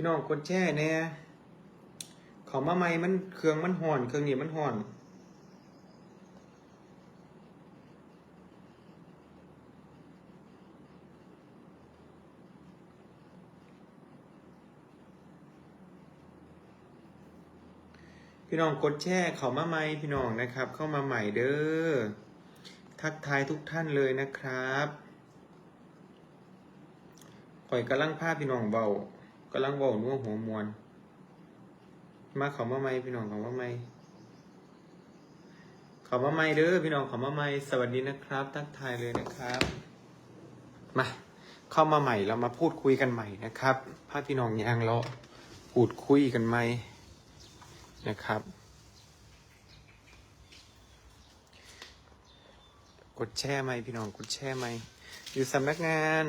พี่น้องกดแช่แน่เขามาใหม่มันเครื่องมันห่อน เครื่องนี้มันห่อนพี่น้องกดแช่เขามาใหม่พี่น้องนะครับ เข้ามาใหม่เด้อทักทายทุกท่านเลยนะครับข่อยกำลังพาพี่น้องเบา กำลังเบานัวหัวมวน มาเขามาใหม่พี่น้องเขามาใหม่เขามาใหม่เด้อพี่น้องเขามาใหม่สวัสดีนะครับ ทักทายเลยนะครับ มาเข้ามาใหม่เรามาพูดคุยกันใหม่นะครับพาพี่น้องยางเลาะพูดคุยกันใหม่นะครับ กดแช่ไหมพี่น้องกดแช่ไหมอยู่สำนักงาน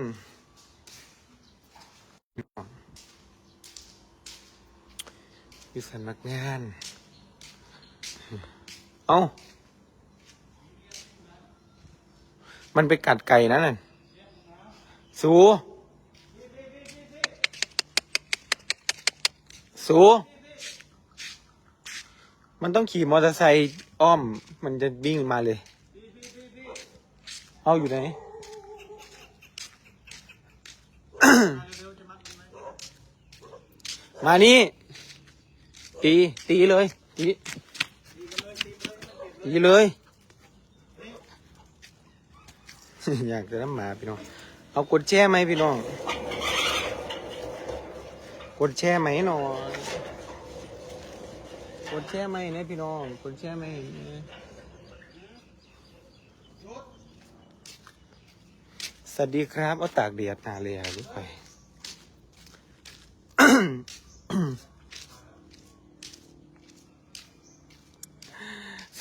อยู่สำนักงาน เอ้า มันไปกัดไก่นั่นน่ะสูสูมันต้องขี่มอเตอร์ไซค์อ้อม มันจะวิ่งมาเลย เอาอยู่ไหน มานี่ ตี ตีเลย ตี ตีเลย อยากจะน้ำหมาพี่น้อง เอากดแช่ไหมพี่น้อง กดแช่ไหมหน่อย กดแช่ไหมเนี่ยพี่น้อง กดแช่ไหมสวัสดีครับ เอาตากเดียดนาเลยอะลูกไป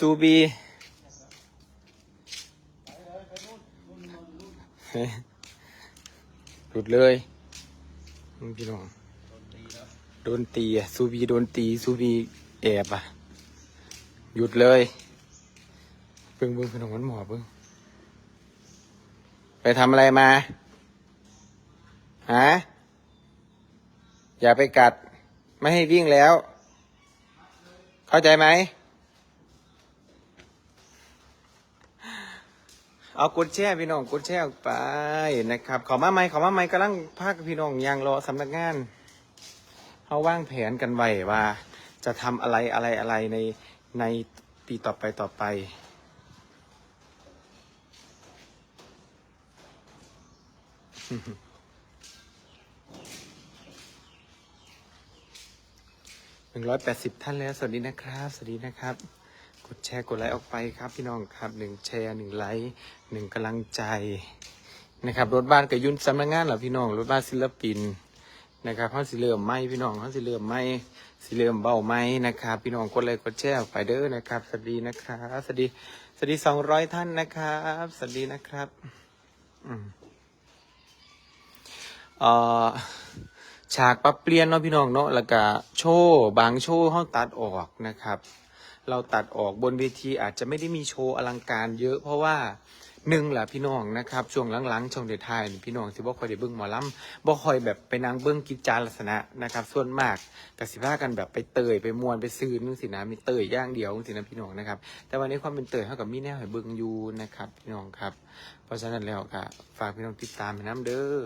ซูบีเฮ้ยหลุดเลยพี่น้องโดนตีอะซูบีโดนตีซูบีแอบอะ หยุดเลยเบิ่งเบิ่งพี่น้องมันหมอบเบิ่งไปทำอะไรมาฮะอย่าไปกัด ไม่ให้วิ่งแล้ว เข้าใจไหม เอากดแช่พี่น้องกดแช่ออกไปนะครับขอมาไหมขอมาไหมกำลังพาคพี่น้องยางรอสำนักงานเขาว่างแผนกันไว้ว่า จะทำอะไรอะไรอะไรในในปีต่อไปต่อไปหนึ่งร้อยแปดสิบท่านแล้ว สวัสดีนะครับ สวัสดีนะครับ กดแชร์กดไลค์ออกไปครับพี่น้องครับหนึ่งแชร์หนึ่งไลค์ หนึ่งกำลังใจนะครับ รถบ้านกับยุ่นสำนักงานเหรอพี่น้องรถบ้านศิลปินนะครับเขาสิเริ่มไหมพี่น้องเขาสิเริ่มไหมสิเริ่มเบาไหมนะครับ พี่น้องกดไลค์กดแชร์ไปเด้อนะครับสวัสดีนะครับสวัสดีสวัสดีสองร้อยท่านนะครับสวัสดีนะครับเอ่อฉากปรับเปลี่ยนเนาะพี่น้องเนาะแล้วก็โชว์บางโชว์เขาตัดออกนะครับ เราตัดออกบนเวทีอาจจะไม่ได้มีโชว์อลังการเยอะเพราะว่า หนึ่งแหละพี่น้องนะครับช่วงหลังๆช่วงเดทายพี่น้องสิบ่คอยได้เบิ่งหมอลำบ่คอยแบบไปนั่งเบิ่งกิจจาลักษณะนะครับ ส่วนมากกสิพากันแบบไปเตยไปมวนไปซื้อนึงสินะมีเตยย่างเดียวสินะพี่น้องนะครับแต่วันนี้ความเป็นเตยเท่ากับมีแนวให้เบิ่งอยู่นะครับพี่น้องครับ เพราะฉะนั้นแล้วก็ฝากพี่น้องติดตามให้น้ำเด้อ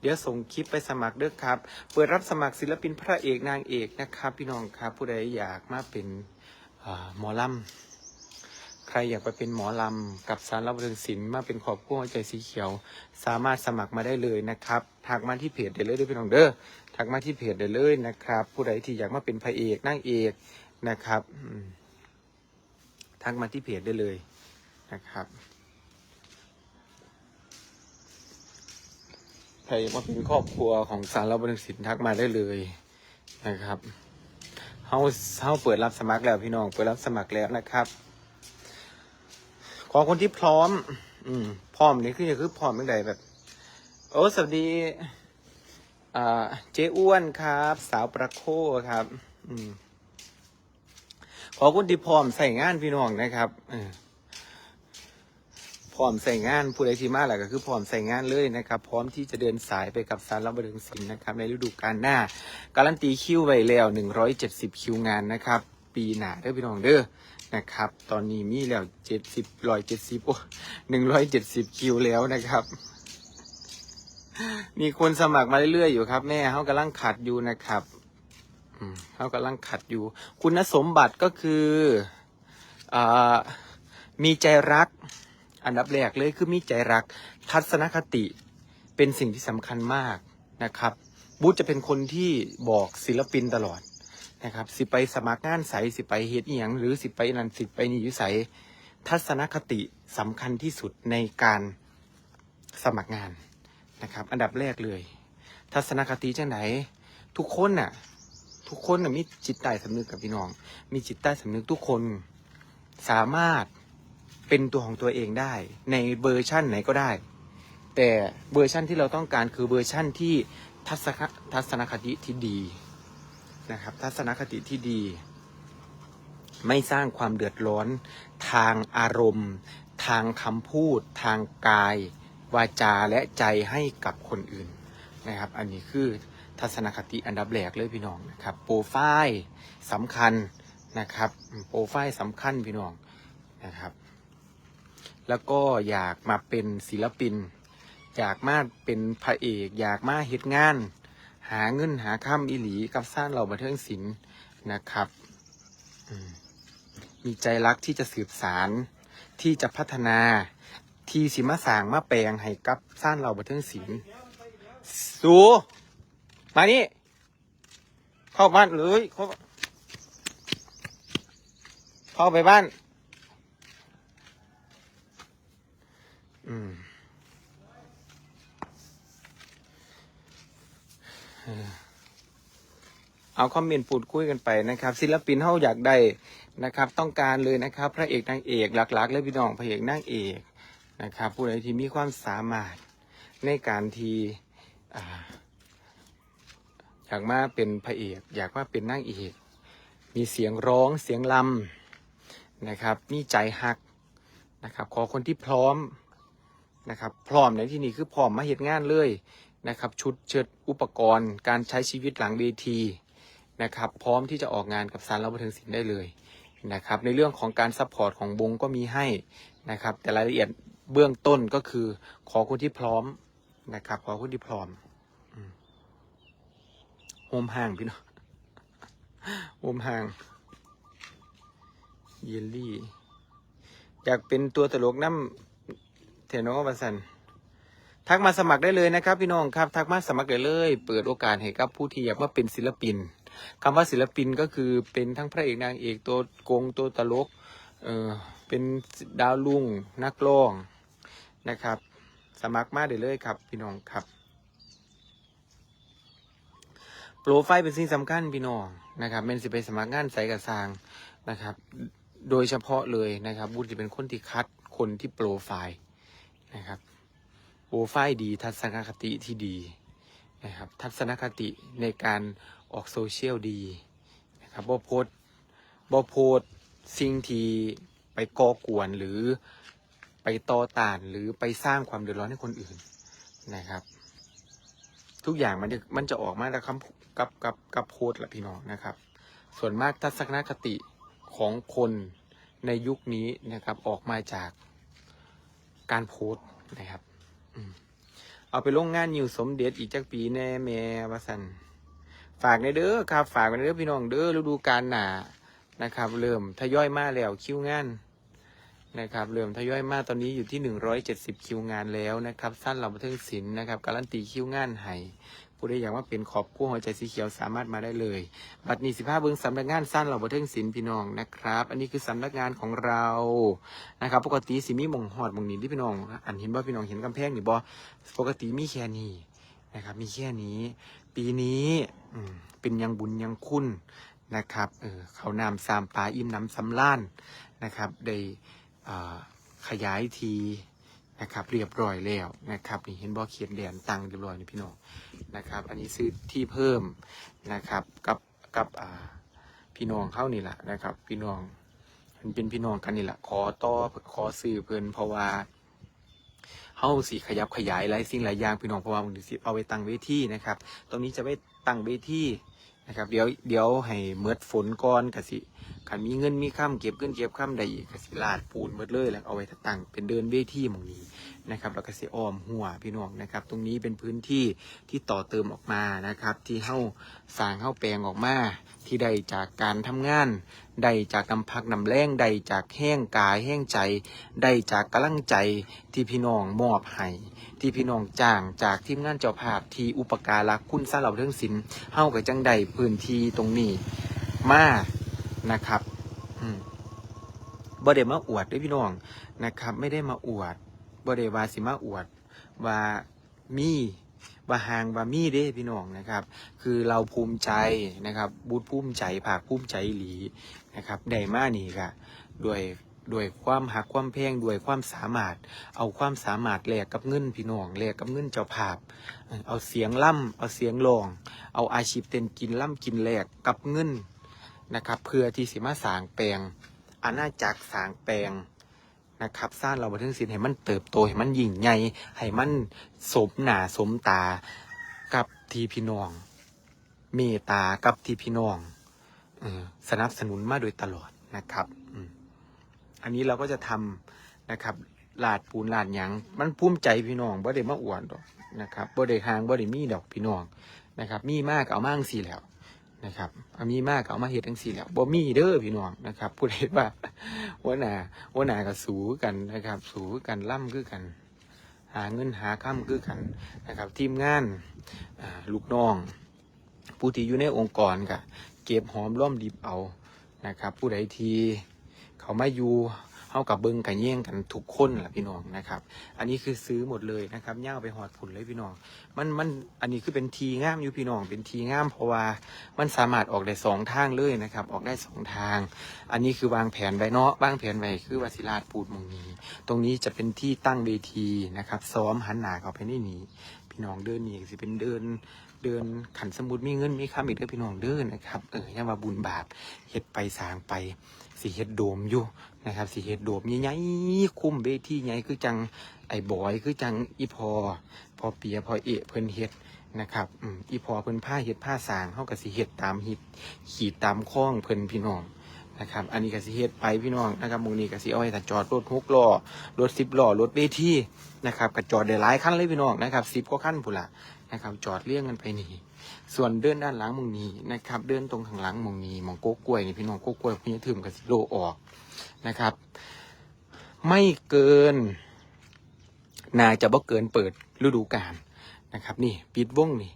เดี๋ยวส่งคลิปไปสมัครเด้อครับ เปิดรับสมัครศิลปินพระเอกนางเอกนะครับ พี่น้องครับ ผู้ใดอยากมาเป็นหมอลำ ใครอยากไปเป็นหมอลำกับสารบันเทิงศิลป์มาเป็นขอบคู่หัวใจสีเขียว สามารถสมัครมาได้เลยนะครับทักมาที่เพจได้เลยเด้อพี่น้องเด้อทักมาที่เพจได้เลยนะครับ ผู้ใดที่อยากมาเป็นพระเอกนางเอกนะครับทักมาที่เพจได้เลยนะครับใครมาเป็นครอบครัวของสารบันเทิงศิลป์ทักมาได้เลยนะครับเฮาเฮาเปิดรับสมัครแล้วพี่น้องเปิดรับสมัครแล้วนะครับ ขอคนที่พร้อม อืม พร้อมนี่คือคือพร้อมเป็นไงแบบ โอ้สวัสดี อ่า เจ๊อ้วนครับ สาวประโคครับ อืม ขอคนที่พร้อมใส่งานพี่น้องนะครับออพร้อมใส่งานผู้ใดที่มาแหละก็คือพร้อมใส่งานเลยนะครับ พร้อมที่จะเดินสายไปกับสารรับบันเทิงศิลป์นะครับ ในฤดูกาลหน้า การันตีคิวไว้แล้ว170คิวงานนะครับ ปีหน้าเด้อพี่น้องเด้อ นะครับ ตอนนี้มีแล้ว70 170โอ้170คิวแล้วนะครับ มีคนสมัครมาเรื่อยๆอยู่ครับ แม่เขากำลังขัดอยู่นะครับเขากำลังขัดอยู่ คุณสมบัติก็คืออมีใจรัก อันดับแรกเลยคือมีใจรัก ทัศนคติเป็นสิ่งที่สำคัญมากนะครับ บูธจะเป็นคนที่บอกศิลปินตลอด นะครับ สิไปสมัครงานใสสิไปเฮ็ดอีหยังหรือสิไปนันสิไปนี่อยุใสทัศนคติสำคัญที่สุดในการสมัครงานนะครับ อันดับแรกเลย ทัศนคติจังไหนทุกคนน่ะ ทุกคนน่ะมีจิตใต้สำนึกกับพี่น้อง มีจิตใต้สำนึกทุกคนสามารถเป็นตัวของตัวเองได้ ในเวอร์ชั่นไหนก็ได้ แต่เวอร์ชั่นที่เราต้องการคือเวอร์ชั่นที่ทัศนคติที่ดี นะครับ ทัศนคติที่ดี ไม่สร้างความเดือดร้อน ทางอารมณ์ ทางคำพูด ทางกาย วาจาและใจให้กับคนอื่นนะครับ อันนี้คือทัศนคติอันดับแรกเลยพี่น้องนะครับ โปรไฟล์สำคัญนะครับ โปรไฟล์สำคัญพี่น้องนะครับ แล้วก็อยากมาเป็นศิลปิน อยากมาเป็นพระเอก อยากมาเฮ็ดงาน หาเงินหาข้ามอิหลีกับสร้างเราบันเทิงศิลป์นะครับ มีใจรักที่จะสืบสารที่จะพัฒนาที่สิมาสางมาแปลงให้กับสร้างเราบันเทิงศิลป์สูมานี่ เข้าบ้านเลยเข้าเข้าไปบ้าน อืม เอาคอมเมนต์พูดคุยกันไปนะครับ ศิลปินเขาอยากได้นะครับ ต้องการเลยนะครับ พระเอกนางเอกหลักๆและพี่น้องพระเอกนางเอกนะครับ ผู้ใดที่มีความสามารถในการที่อ่อยากมาเป็นพระเอกอยากมาเป็นนางเอกมีเสียงร้องเสียงลำนะครับ มีใจฮักนะครับ ขอคนที่พร้อมนะครับ พร้อมในที่นี้คือพร้อมมาเหตุงานเลย นะครับชุดเชิดอุปกรณ์ การใช้ชีวิตหลังเวทีนะครับ พร้อมที่จะออกงานกับสารรับบันเทิงศิลป์ได้เลยนะครับ ในเรื่องของการซัพพอร์ตของวงก็มีให้นะครับ แต่รายละเอียดเบื้องต้นก็คือขอคนที่พร้อมนะครับ ขอคนที่พร้อมโฮมห่างพี่น้องโฮมห่างเยลลี่ อยากเป็นตัวตลกน้ำเทโนบัสัน ทักมาสมัครได้เลยนะครับ พี่น้องครับ ทักมาสมัครได้เลย เปิดโอกาสให้กับผู้ที่อยากมาเป็นศิลปินคำว่าศิลปินก็คือเป็นทั้งพระเอกนางเอกตัวโกงตัวตลกเออเป็นดาวรุ่งนักร้องนะครับ สมัครมาได้เลยครับ พี่น้องครับโปรไฟล์เป็นสิ่งสำคัญพี่น้องนะครับเป็นสิไปสมัครงานใส่กระซางนะครับ โดยเฉพาะเลยนะครับบุญจะเป็นคนที่คัดคนที่โปรไฟล์นะครับ โปรไฟล์ดี ทัศนคติที่ดีนะครับ ทัศนคติในการออกโซเชียลดีนะครับบ่โพสบ่โพสสิ่งที่ไปก่อกวนหรือไปต่อต้านหรือไปสร้างความเดือดร้อนให้คนอื่นนะครับ ทุกอย่างมันจะมันจะออกมาแล้วคำกับกับกับโพสละพี่น้องนะครับ ส่วนมากทัศนคติของคนในยุคนี้นะครับออกมาจากการโพสนะครับ เอาไปลงงานนิวสมเด็จอีกจักปีแน่แม่วาสันฝากในเด้อครับ ฝากในเด้อพี่น้องเด้อฤดูกาลหนานะครับ เริ่มทยอยมาแล้วคิวงานนะครับเริ่มทยอยมาตอนนี้อยู่ที่หนึ่งร้อยเจ็ดสิบคิวงานแล้วนะครับ สั้นเราบันเทิงศิลป์นะครับการันตีคิวงานให้ ผู้ใดอยากว่าเป็นขอบกู้หัวใจสีเขียวสามารถมาได้เลย บัตรนี้สิบห้าเบิ้งสำนักงานสั้นเหล่าบัเทิงศิลป์พี่น้องนะครับ อันนี้คือสำนักงานของเรานะครับ ปกติสิมีมงหอดมงนี้ที่พี่น้อง อันเห็นว่พี่น้องเห็นกำแพงนี่บอปกติมีแค่นี้นะครับ มีแค่นี้ ปีนี้อืเป็นยังบุญยังคุณนะครับเออเขานามสามปลาอิ่มน้ำสำล้านนะครับได้ขยายที นะครับเรียบร้อยแล้วนะครับนี่เห็นบอเขียนแดนตังเรียบร้อยนี่พี่น้องนะครับ อันนี้ซื้อที่เพิ่มนะครับกับกับอ่าพี่น้องเข้านี่แหละนะครับ พี่น้องมันเป็นพี่น้องกันนี่แหละขอต่อขอซื้อเพิ่นเพราะว่าเฮาสิขยับขยายหลายสิ่งหลายอย่างพี่น้องเพราะว่ามันสิเอาไปตั้งเวทีนะครับ ตรงนี้จะไปตั้งเวทีนะครับ เดี๋ยวเดี๋ยวให้เมิดฝนก่อนกสิ คันมีเงินมีข้ามเก็บเงินเก็บข้ามใดกสิลาดปูนเมิดเลยแล้วเอาไว้ตั้งเป็นเดินเวทีมองนี้นะครับแล้วก็สิอ้อมหัวพี่น้องนะครับ ตรงนี้เป็นพื้นที่ที่ต่อเติมออกมานะครับ ที่เฮาสร้างเฮาแปลงออกมาที่ได้จากการทำงานได้จากนำพักนำแรงได้จากแห้งกายแห้งใจได้จากกำลังใจที่พี่น้องมอบให้ที่พี่น้องจ้างจากทีมงานเจ้าภาพที่อุปการะคุณสร้างเราเรื่องศิลป์เฮากับจังใดพื้นที่ตรงนี้มา นะครับบ่ได้มาอวดด้วยพี่น้องนะครับ ไม่ได้มาอวดบ่ได้ว่าสิมาอวด ว่ามีว่าหางว่ามีเด้พี่น้องนะครับ คือเราภูมิใจนะครับ บูธภูมิใจภาคภูมิใจหลีนะครับได้มานี่ก็ด้วยด้วยความหักความแพงด้วยความสามารถ เอาความสามารถแลกกับเงินพี่น้องแลกกับเงินเจ้าภาพ เอาเสียงล่ำเอาเสียงร้อง เอาอาชีพเต้นกินล่ำกินแลกกับเงิน นะครับ เพื่อที่สิมาสางแปลงอาณาจักรสางแปลงนะครับสร้างเราบันทึงศิลให้มันเติบโตให้มันยิ่งใหญ่ให้มันสมหน้าสมตากับทีพี่น้อง เมตตากับทีพี่น้องอสนับสนุนมาโดยตลอดนะครับอันนี้เราก็จะทำนะครับลาดปูนลาดหยังมันภูมิใจพี่น้องบ่ได้มาอวดดอกนะครับบ่ได้หางบ่ได้มีดอกพี่น้องนะครับ มีมากเอามากสี่แล้ว นะครับอามีมากเอามาเฮ็ดทั้งสี่แล้วบ่มีเด้อพี่น้องนะครับผู้ใดว่าว่าหน้าว่าหน้ากับสูกันนะครับ สูกันล่ำคือกัน หาเงินหาค่ำคือกันนะครับ ทีมงานลูกน้อง ผู้ที่อยู่ในองค์กรก็เก็บหอมร่อมริบเอานะครับ ผู้ใดที่เขามาอยู่ เฮากับเบิงกันแย่งกันทุกคนแหละพี่น้องนะครับ อันนี้คือซื้อหมดเลยนะครับย่าไปหอดผุนเลยพี่น้อง มันมันอันนี้คือเป็นทีง่ามอยู่พี่น้อง เป็นทีง่ามเพราะว่ามันสามารถออกได้สองทางเลยนะครับ ออกได้สองทาง อันนี้คือวางแผนไว้เนาะวางแผนไว้คือวาสิลาดปูดมงนี้ ตรงนี้จะเป็นที่ตั้งเวทีนะครับซ้อมหันหนาเข้าไปในนี้พี่น้องเดินนี่สิเป็นเดินเดินขันสมุดมีเงินมีคำอีเด้อพี่น้องเดินนะครับเออย่ามาบุญบาปเฮ็ดไปสางไปสีเฮ็ดโดมอยู่ นะครับสีเฮ็ดโดมใหญ่ๆคุ้มเวทีใหญ่คือจังไอ้บอยคือจังอีพอ พอเปียพอเอะเพิ่นเฮ็ดนะครับอีพอเพิ่นผ้าเฮ็ดผ้าสางเฮาก็สิเฮ็ดตามฮิตขีดตามคล้องเพิ่นพี่น้องนะครับอันนี้ก็สิเฮ็ดไปพี่น้องนะครับมูนี้ก็สิเอาไว้ถ้าจอดรถหกล้อรถสิบล้อรถเวทีนะครับก็จอดได้หลายคันเลยพี่น้องนะครับสิบกว่าคันพุ่นละนะครับจอดเลี่ยงกันไปนี่ส่วนเดินด้านหลังมองนี้นะครับเดินตรงข้างหลังมองนี้มองโก๊กล้วยนี่พี่น้องโก๊กกล้วยพี่ถึมกับสิโลออก นะครับ ไม่เกิน นาจะบ่เกินเปิดฤดูกาลนะครับ นี่ปิดวงนี่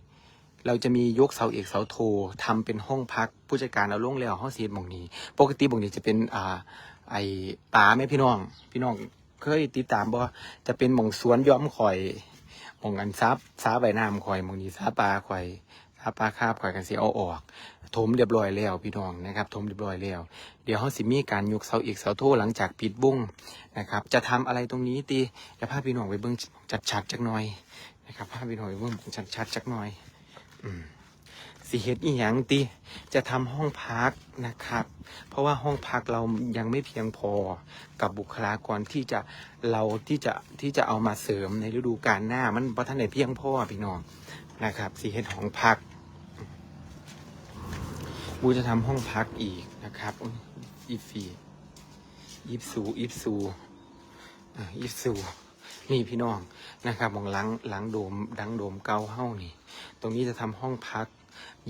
เราจะมียกเสาเอกเสาโททำเป็นห้องพักผู้จัดการเอาลงแล้วห้องเสียหมองนี้ ปกติหมองนี้จะเป็นอ่าไอป่าไหมพี่น้อง พี่น้องเคยติดตามบ่จะเป็นหมองสวนย้อมข่อยหมองอันซับซาใบน้ำข่อยหมองนี้ซาปลาข่อยซาปลาคาบข่อยกันเสิเอาออก ถมเรียบร้อยแล้วพี่น้องนะครับถมเรียบร้อยแล้ว เดี๋ยวเขาสิมีการยกเสาอีกเสาโทหลังจากปิดบุ้งนะครับ จะทำอะไรตรงนี้ตีจะพาพี่น้องไปเบิ้งจัดชัดๆจักหน่อยนะครับพาพี่น้องไปเบิ้งจัดชัดๆจักหน่อย อืมสิเฮ็ดอีหยังติจะทำห้องพักนะครับ เพราะว่าห้องพักเรายังไม่เพียงพอกับบุคลากรที่จะเราที่จะที่จะเอามาเสริมในฤดูกาลหน้า มันเพราะท่านไหนเพียงพอพี่น้องนะครับสิเฮ็ดห้องพัก บูจะทำห้องพักอีกนะครับอีฟีอีฟสูอีฟสูอะอีฟสูนี่พี่น้องนะครับมองหลังหลังโดมดังโดมเกาเฮ้านี่ ตรงนี้จะทำห้องพัก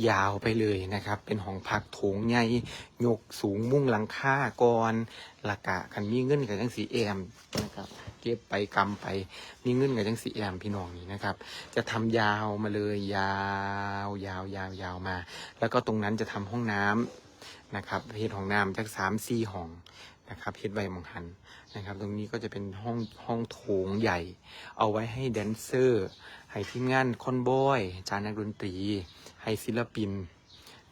ยาวไปเลยนะครับ เป็นห้องพักโถงใหญ่ยกสูงมุ่งหลังคาก่อนหลักกะคันมีเงินกับจังสีแอมนะครับ เก็บไปกำไป มีเงินกับจังสีแอมพี่น้องนี่นะครับ จะทำยาวมาเลยยาวยาวยาวยาวมา แล้วก็ตรงนั้นจะทำห้องน้ำนะครับเฮ็ดห้องน้ำจากสามสี่ห้องนะครับเฮ็ดไว้หมองหันนะครับ ตรงนี้ก็จะเป็นห้องห้องโถงใหญ่ เอาไว้ให้แดนเซอร์ ให้ทีมงานคอนบอย จานนักดนตรี ให้ศิลปิน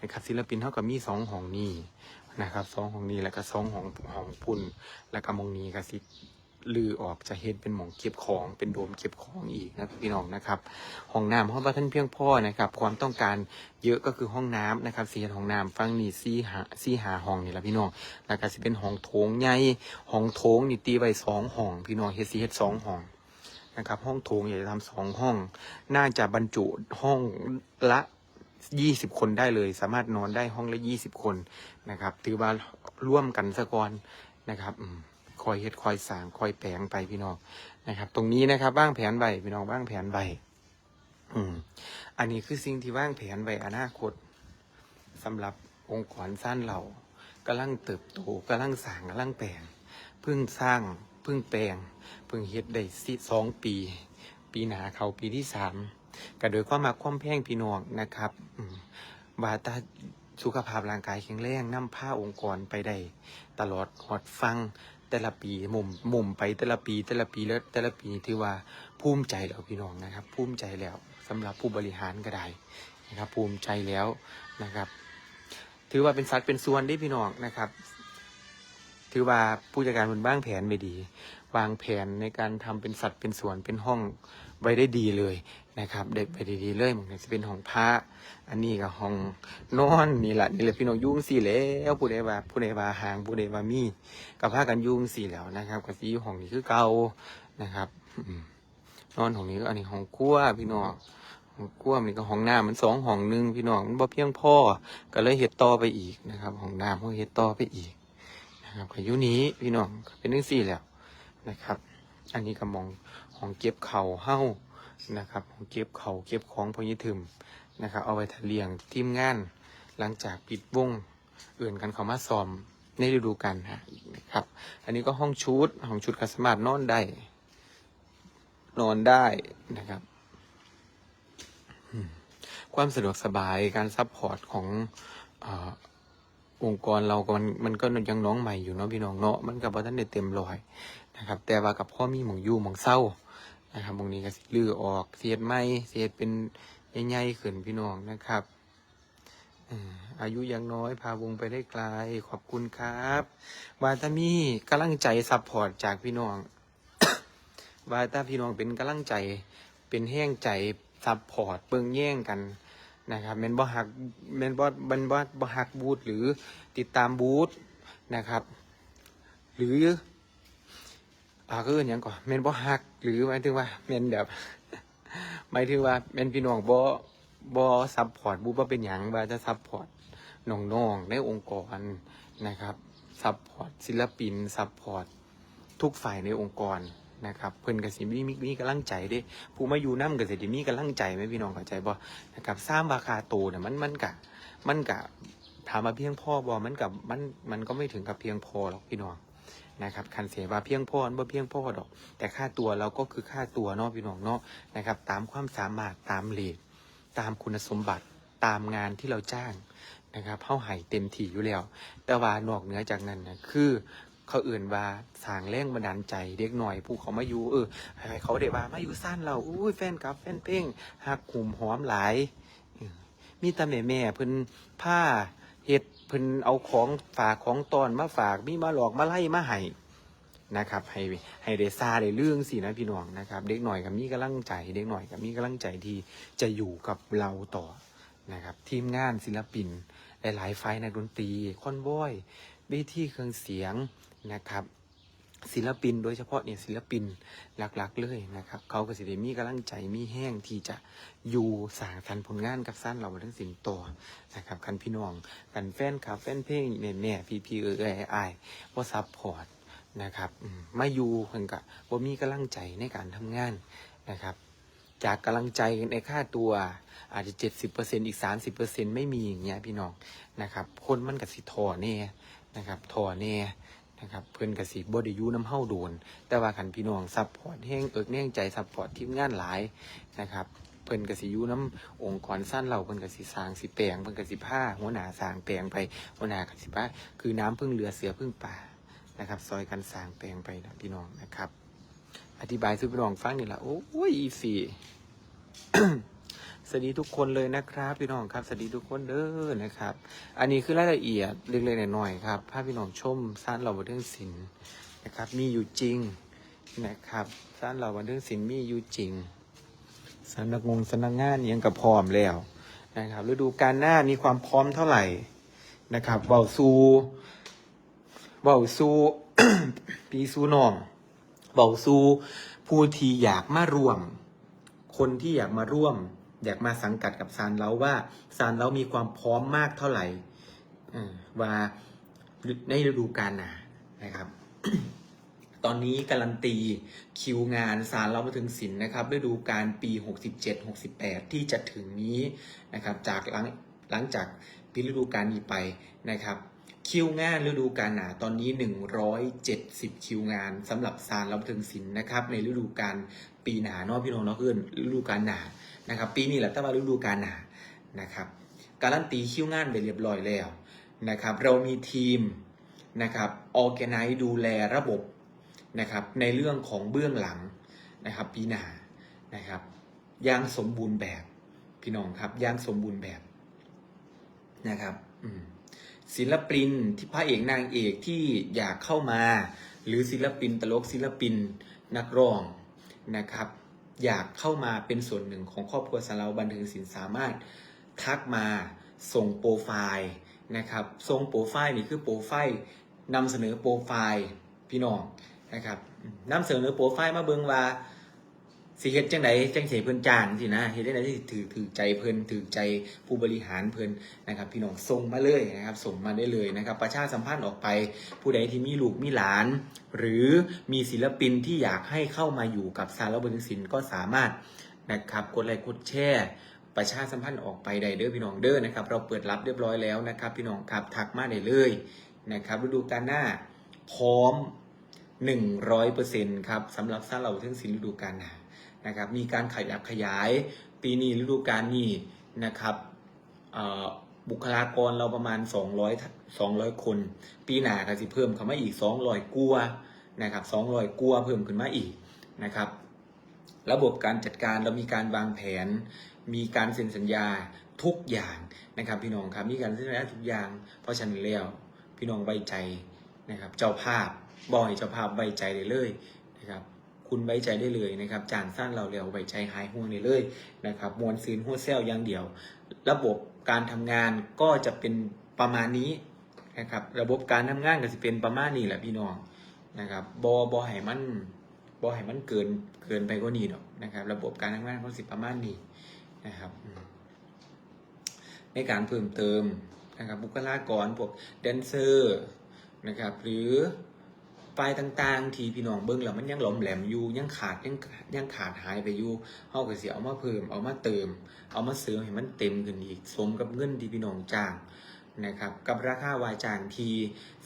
นะครับศิลปินเท่ากับมีสองห้องนี้นะครับสองห้องนี้แล้วก็สองห้องห้องปุ่นแล้วก็มองนี้ก็สิ ลือออกจะเห็นเป็นหมองเก็บของเป็นโดมเก็บของอีกนะพี่น้องนะครับห้องน้ำห้องว่าท่านเพียงพ่อนะครับ ความต้องการเยอะก็คือห้องน้ำนะครับสีห้องน้ำฟังนี่ซี่หาซี่หาห้องนี่แหละพี่น้องแล้วก็สิเป็นห้องโถงใหญ่ห้องโถงนี่ตีไว้สองห้อง พี่น้องเฮ็ดสีเฮ็ดสองห้องนะครับ ห้องโถงอยากจะทำสองห้อง น่าจะบรรจุห้องละยี่สิบคนได้เลย สามารถนอนได้ห้องละยี่สิบคนนะครับ ถือว่าร่วมกันสะกอนนะครับอืม คอยเฮ็ดคอยสางคอยแปลงไปพี่น้องนะครับ ตรงนี้นะครับบ้างแผนใบพี่น้องบ้างแผนใบอืม อันนี้คือสิ่งที่ว่างแผนไว้อนาคตสำหรับองค์กรสร้างเรากำลังเติบโตกำลังสางกำลังแปลงเพิ่งสร้างเพิ่งแปลงเพิ่งเฮ็ดได้สิสองปี ปีหนาเขาปีที่สามก็โดยความมาความแพงพี่น้องนะครับบาตาสุขภาพร่างกายแข็งแรงนำผ้าองค์กรไปได้ตลอดหอดฟัง แต่ละปีมุมมุมไปแต่ละปี แต่ละปีแล้วแต่ละปีถือว่าภูมิใจแล้วพี่น้องนะครับ ภูมิใจแล้วสำหรับผู้บริหารก็ได้นะครับ ภูมิใจแล้วนะครับ ถือว่าเป็นสัตว์เป็นส่วนได้พี่น้องนะครับ ถือว่าผู้จัดการมันบ้างแผนไม่ดี วางแผนในการทำเป็นสัตว์เป็นส่วนเป็นห้องไว้ได้ดีเลย นะครับ เด็ดไปดีๆเลยเหมือนกันจะเป็นห้องพระอันนี้ก็ห้องนอนนี่แหละนี่แหละพี่น้องยุ่งสี่แล้วผู้ใดว่าผู้ใดว่าหางผู้ใดว่ามีกับพากันยุ่งสี่แล้วนะครับกับที่ห้องนี้คือเก่านะครับนอนห้องนี้ก็อันนี้ห้องครัวพี่น้องห้องครัวมันก็ห้องน้ำมันสองห้องหนึ่งพี่น้องมันบ่เพียงพ่อก็เลยเฮ็ดต่อไปอีกนะครับห้องน้ำก็เฮ็ดต่อไปอีกนะครับขยุนี้พี่น้องเป็นเรื่องสี่แล้วนะครับ อันนี้ก็มองของเก็บเข่าเฮ้า นะครับเก็บเขาเก็บของพอยิถึมนะครับเอาไว้ทะเลียงทีมงาน หลังจากปิดวงอื่นกันเขามาซ้อมในฤดูกาลฮะนะครับ อันนี้ก็ห้องชุดห้องชุดก็สามารถนอนได้ นอนได้นะครับ ความสะดวกสบายการซัพพอร์ตของอองค์กรเราก็มันมันก็ยังน้องใหม่อยู่เนาะพี่น้องเนาะมันกับว่าท่านได้เต็มร้อยนะครับ แต่ว่ากับพ่อมีหมองยู่หมองเศร้า นะครับหมองนี้ก็สิลือออกเสียไม่เสียเป็นใหญ่ๆขึ้นพี่น้องนะครับอายุยังน้อยพาวงไปได้ไกลขอบคุณครับวาตามีกำลังใจซัพพอร์ตจากพี่น้องวาตาพี่น้องเป็นกำลังใจเป็นแห้งใจซัพพอร์ตเปิงแย่งกันนะครับเมนบอหักเมนบอบันบอบอหักบูธหรือติดตามบูธนะครับ หรือ อ่าก็เอื่นหยังก่อนเมนบอหัก หรือหมายถึงว่าเมนแบบหมายถึงว่าเมนพี่น้องบอบอซัพพอร์ตบูธว่เป็นหยังว่าจะซัพพอร์ตน้องๆในองค์กรนะครับซัพพอร์ตศิลปินซัพพอร์ตทุกฝ่ายในองค์กรนะครับเพิ่นกสิมีมีมีกำลังใจเด้ผู้มาอยู่น้ำกับเสได็มีกำลังใจไหมพี่น้องเข้าใจบ่นะครับสร้างราคาโตเนี่ยมันมันกะมันกะถามมาเพียงพอบ่มันกับมันมันก็ไม่ถึงกับเพียงพอหรอกพี่น้อง นะครับคันเสียว่าเพียงพอมันบ่เพียงพอดอก แต่ค่าตัวเราก็คือค่าตัวเนาะพี่น้องเนาะนะครับ ตามความสามารถตามเลทตามคุณสมบัติตามงานที่เราจ้างนะครับเฮาให้เต็มที่อยู่แล้ว แต่ว่านอกเหนือจากนั้นนะคือเขาอื่นว่าสางแรงบันดาลใจเด็กหน่อยผู้เขามาอยู่เออเขาได้ว่ามาอยู่สั้นเราอุ้ยแฟนกับแฟนเพลงหักกลุ่มหอมหลายมีต่แม่แม่เพิ่นผ้าเฮ็ด พิ่นเอาของฝากของตอนมาฝากมีมาหลอกมาไล่มาให้นะครับให้ให้เดซ่าได้เรื่องสินะพี่น้องนะครับ เด็กหน่อยกับมีกำลังใจเด็กหน่อยกับมีกำลังใจที่จะอยู่กับเราต่อนะครับ ทีมงานศิลปินหลายๆไฟนักดนตรีคอนวอยเวทีเครื่องเสียงนะครับ ศิลปินโดยเฉพาะเนี่ยศิลปินหลักๆเลยนะครับ เขาก็สิได้มีกำลังใจมีแห้งที่จะอยู่สางสรรผลงานกับสั้นเราทั้งสินต่อนะครับคันพี่น้องกันแฟนคลับแฟนเพลงแม่แม่พี่พี่เออไอไอว่าซับพอร์ตนะครับมาอยู่เพิ่นกะว่ามีกำลังใจในการทำงานนะครับ จากกำลังใจในค่าตัวอาจจะเจ็ดสิบเปอร์เซ็นอีกสามสิบเปอร์เซ็นไม่มีอย่างเงี้ยพี่น้องนะครับ คนมันกับสิทอแน่นะครับทอแน่ นะครับเพิ่นกสิบ่ได้อยู่น้ำเฮาโดน แต่ว่าคันพี่น้องซัพพอร์ตแห้งเอิกแน่งใจซัพพอร์ตทีมงานหลายนะครับเพิ่นกสิอยู่น้ำองค์กรสั้นเราเพิ่นกสิสางสิแปลงเพิ่นกสิผ้าหัวหน้าสางแปลงไปหัวหน้ากสิผ้าคือน้ำพึ่งเรือเสือพึ่งป่านะครับ ซอยกันสางแปลงไปนะพี่น้องนะครับ อธิบายสู่พี่น้องฟังนี่ละโอ้ยอีสี่ สวัสดีทุกคนเลยนะครับพี่น้องครับสวัสดีทุกคนเด้อนะครับ อันนี้คือรายละเอียดเล็กๆหน่อยๆครับภาพพี่น้องชมสร้างเราบันเทิงศิลป์นะครับ มีอยู่จริงนะครับสร้างเราบันเทิงศิลป์มีอยู่จริงสำนักงงสำนักงานยังกับพร้อมแล้วนะครับฤดูกาลหน้ามีความพร้อมเท่าไหร่นะครับเบาซูเบาซูปีซูน้องเบาสู้ผู้ผู้ที่อยากมาร่วม คนที่อยากมาร่วม อยากมาสังกัดกับซานเล้าว่าซานเล้ามีความพร้อมมากเท่าไหร่ว่าในฤดูกาลหนานะครับ ตอนนี้การันตีคิวงานสารเรามาถึงศิลป์นะครับฤดูการปี 67-68 ที่จะถึงนี้นะครับจากหลังหลังจากปีฤดูกาลนี้ไปนะครับคิวงานฤดูกาลหนาตอนนี้ 170 คิวงานสำหรับสารเรามาถึงศิลป์นะครับในฤดูกาล ปีหนาเนาะพี่น้องเนาะเพื่อนฤดูกาลหนานะครับ ปีนี้แหละแต่ว่าฤดูกาลหนานะครับ การันตีคิวงานไปเรียบร้อยแล้วนะครับ เรามีทีมนะครับออแกไนดูแลระบบนะครับในเรื่องของเบื้องหลังนะครับ ปีหนานะครับย่างสมบูรณ์แบบพี่น้องครับย่างสมบูรณ์แบบนะครับอืมศิลปินที่พระเอกนางเอกที่อยากเข้ามา หรือศิลปินตลกศิลปินนักร้อง นะครับ อยากเข้ามาเป็นส่วนหนึ่งของครอบครัวสาราบันเทิงศิลป์สามารถทักมาส่งโปรไฟล์นะครับส่งโปรไฟล์นี่คือโปรไฟล์นำเสนอโปรไฟล์พี่น้องนะครับนำเสนอโปรไฟล์มาเบิงว่า สิเฮ็ดจังไดจังสิเพิ่นจ้างสินะเฮ็ดจังไดที่ถือถือใจเพิ่นถือใจผู้บริหารเพิ่นนะครับ พี่น้องส่งมาเลยนะครับส่งมาได้เลยนะครับ ประชาสัมพันธ์ออกไป ผู้ใดที่มีลูกมีหลาน หรือมีศิลปินที่อยากให้เข้ามาอยู่กับสารบันเทิงศิลป์ก็สามารถนะครับกดไลค์กดแชร์ประชาสัมพันธ์ออกไปได้เด้อพี่น้องเด้อนะครับ เราเปิดรับเรียบร้อยแล้วนะครับ พี่น้องครับทักมาได้เลยนะครับฤดูกาลหน้าพร้อมหนึ่งร้อยเปอร์เซ็นครับสำหรับซาเราทั้งสินฤดูกาลหน้า นะครับมีการขยับขยาย ปีนี้ฤดูกาลนี้นะครับบุคลากรเราประมาณ 200 200 คน ปีหน้าก็สิเพิ่มเข้ามาอีก 200 กัวานะครับ200 กัวาเพิ่มขึ้นมาอีกนะครับ ระบบการจัดการเรามีการวางแผน มีการเซ็นสัญญาทุกอย่างนะครับ พี่น้องครับมีการเซ็นสัญญาทุกอย่าง เพราะฉะนั้นแล้วพี่น้องไว้ใจนะครับ เจ้าภาพบอยเจ้าภาพไว้ใจได้เลยนะครับ คุณไว้ใจได้เลยนะครับจางสร้างเราเร็วไว้ใจหายห่วงได้เลยนะครับมวลซืนหัวเซลอย่างเดียว ระบบการทำงานก็จะเป็นประมาณนี้นะครับระบบการทำงานก็จะเป็นประมาณนี้แหละพี่น้องนะครับบอบอให้มันบอให้มันเกินเกินไปกว่านี้หรอกนะครับ ระบบการทำงานก็สิประมาณนี้นะครับ ในการเพิ่มเติมนะครับบุคลากรพวกแดนเซอร์นะครับ หรือ ไฟล์ต่างๆ ที่พี่น้องเบิ้งแล้วมันยังหลอมแหลมอยู่ยังขาดยังยังขาดหายไปอยู่เฮาก็สิเอามาเพิ่มเอามาเติม เอามาเสริมให้มันเต็มขึ้นอีกสมกับเงินที่พี่น้องจ้างนะครับกับราคาวายจางที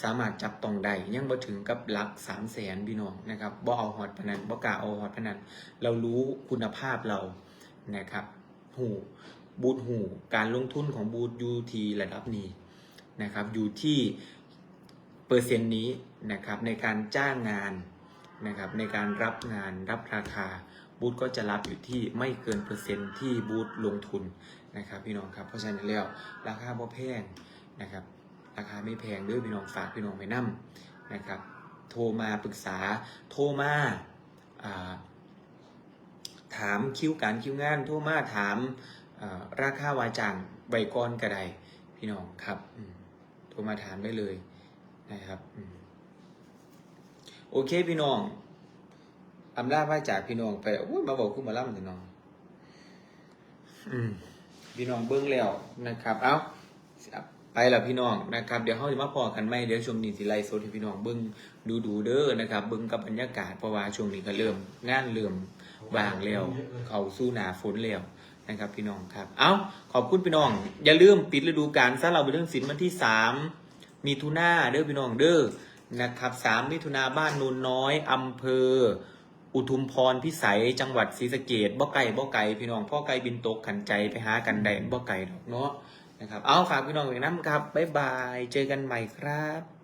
สามารถจับต้องได้ยังบ่ถึงกับหลัก3 0 0แสนพี่น้องนะครับบ่เอาฮอดพนันบ่กล้าเอาฮอดพนันเรารู้คุณภาพเรานะครับหูบูทหูการลงทุนของบูทยูทีระดับนี้นะครับอยู่ที่เปอร์เซ็นต์นี้ นะครับในการจ้างงานนะครับในการรับงานรับราคาบูธก็จะรับอยู่ที่ไม่เกินเปอร์เซ็นต์ที่บูธลงทุนนะครับพี่น้องครับเพราะฉะนั้นแล้วราคาบ่แพงนะครับราคาไม่แพงด้อพี่น้องฝากพี่น้องไปนั่มนะครับโทรมาปรึกษาโทรมาาถามคิวการคิวงานโทรมาถามาราคาวาจางใบก้อนกระไดพี่น้องครับโทรมาถามได้เลยนะครับ โอเคพี่น้องอำลาพระจากพี่น้องไปโอ้ยมาบอกคุณมาล่ำถึงน้องอืมพี่น้องเบิ้องแล้วนะครับ เอ้าไปล้วพี่น้องนะครับ เดี๋ยวเขาจะมาพอกันไหมเดี๋ยวช่วงนี้สิไลฟ์สดให้พี่น้องเบิ้งดูดูเด้อนะครับ เบิ้งกับบรรยากาศเพราะว่าช่วงนี้ก็เริ่มงานเริ่มวางแล้วเขาสู้หนาฝนแล้วนะครับ พี่น้องครับ เอ้าขอบคุณพี่น้อง อย่าลืมปิดฤดูกาลซะเราไปเรื่องสินวันที่สามมีทุน่าเด้อพี่น้องเด้อ นะครับสามมิถุนาบ้านนูนน้อยอำเภอ อุทุมพรพิสัยจังหวัดศรีสะเกดบ่ไก่บ่ไก่พี่น้องพ่อไก่บินตกขันใจไปหากันได้บ่ไก่ดอกเนาะนะครับเอาฝากพี่น้องไว้น้ำครับบ๊ายบาย เจอกันใหม่ครับ